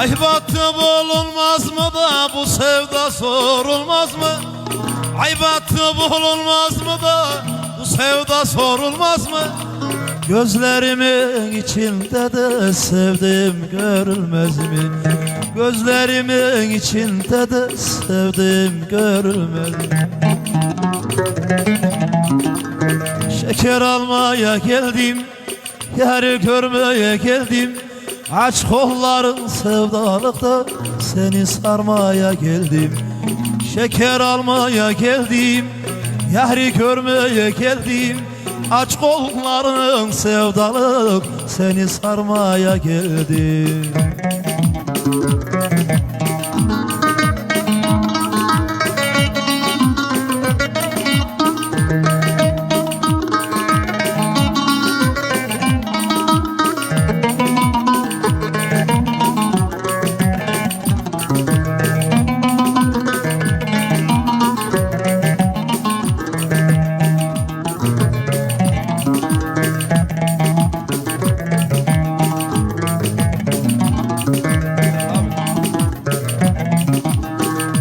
Ay battı bulunmaz mı da bu sevda sorulmaz mı? Ay battı bulunmaz mı da bu sevda sorulmaz mı? Gözlerimin içinde de sevdim görülmez mi? Gözlerimin içinde de sevdim görülmez mi? Şeker almaya geldim Yarı görmeye geldim Aç kolların sevdalıkta Seni sarmaya geldim. Şeker almaya geldim Yarı görmeye geldim. Aç kolların sevdalık Seni sarmaya geldim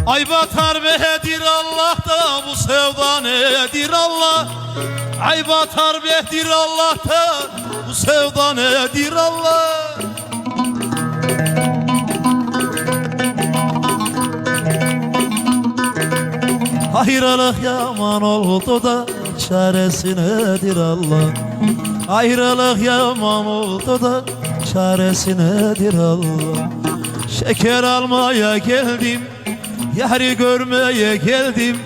Ay batar bedir Allah da bu sevda nedir Allah? Ay batar bedir Allah da bu sevda nedir Allah? Ayrılık yaman oldu da çaresi nedir Allah? Ayrılık yaman oldu da çaresi nedir Allah? Şeker almaya geldim Yarı görmeye geldim.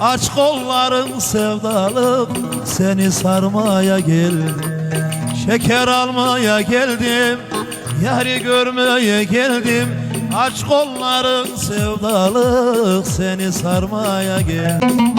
Aç kolların sevdalık Seni sarmaya geldim. Şeker almaya geldim. Yarı görmeye geldim. Aç kolların sevdalık Seni sarmaya geldim.